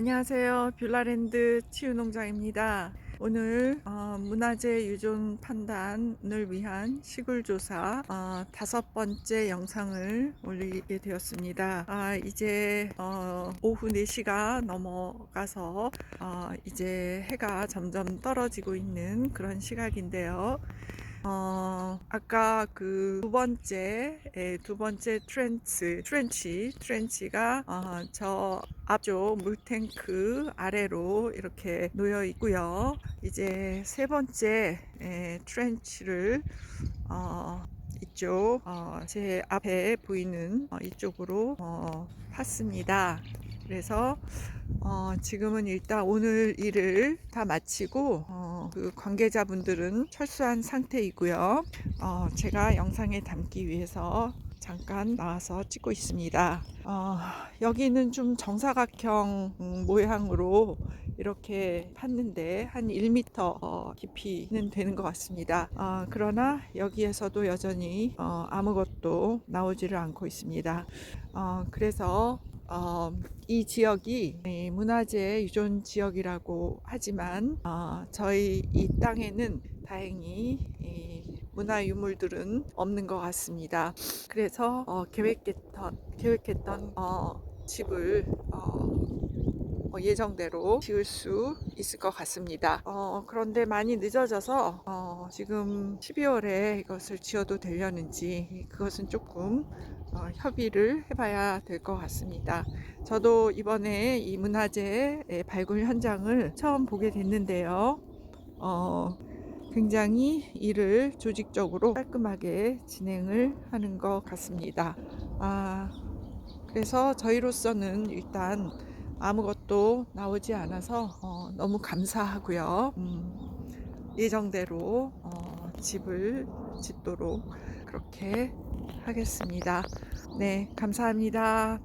안녕하세요. 뷰라랜드 치유농장입니다. 오늘 어, 문화재 유존 판단을 위한 시굴 조사 어, 다섯 번째 영상을 올리게 되었습니다. 아, 이제 어, 오후 4시가 넘어가서 어, 이제 해가 점점 떨어지고 있는 그런 시각인데요. 어, 아까 그 두 번째, 예, 두 번째 트렌치, 트렌치, 트렌치가 어, 저 앞쪽 물탱크 아래로 이렇게 놓여 있고요. 이제 세 번째 예, 트렌치를 어, 이쪽 어, 제 앞에 보이는 어, 이쪽으로 어, 팠습니다. 그래서 어, 지금은 일단 오늘 일을 다 마치고 어, 그 관계자분들은 철수한 상태이고요. 어, 제가 영상에 담기 위해서 잠깐 나와서 찍고 있습니다. 어, 여기는 좀 정사각형 음, 모양으로 이렇게 팠는데 한 1m 어, 깊이는 되는 것 같습니다. 어, 그러나 여기에서도 여전히 어, 아무것도 나오지를 않고 있습니다. 어, 그래서 어, 이 지역이 이 문화재 유존 지역이라고 하지만 어, 저희 이 땅에는 다행히 이 문화 유물들은 없는 것 같습니다. 그래서 어, 계획했던 계획했던 어, 집을 어, 어, 예정대로 지을 수 있을 것 같습니다. 어, 그런데 많이 늦어져서 어, 지금 12월에 이것을 지어도 되려는지 그것은 조금 어, 협의를 해봐야 될 것 같습니다. 저도 이번에 이 문화재 발굴 현장을 처음 보게 됐는데요. 어, 굉장히 일을 조직적으로 깔끔하게 진행을 하는 것 같습니다. 아, 그래서 저희로서는 일단 아무것도 나오지 않아서 어, 너무 감사하고요. 음, 예정대로 어, 집을 짓도록 그렇게 하겠습니다. 네, 감사합니다.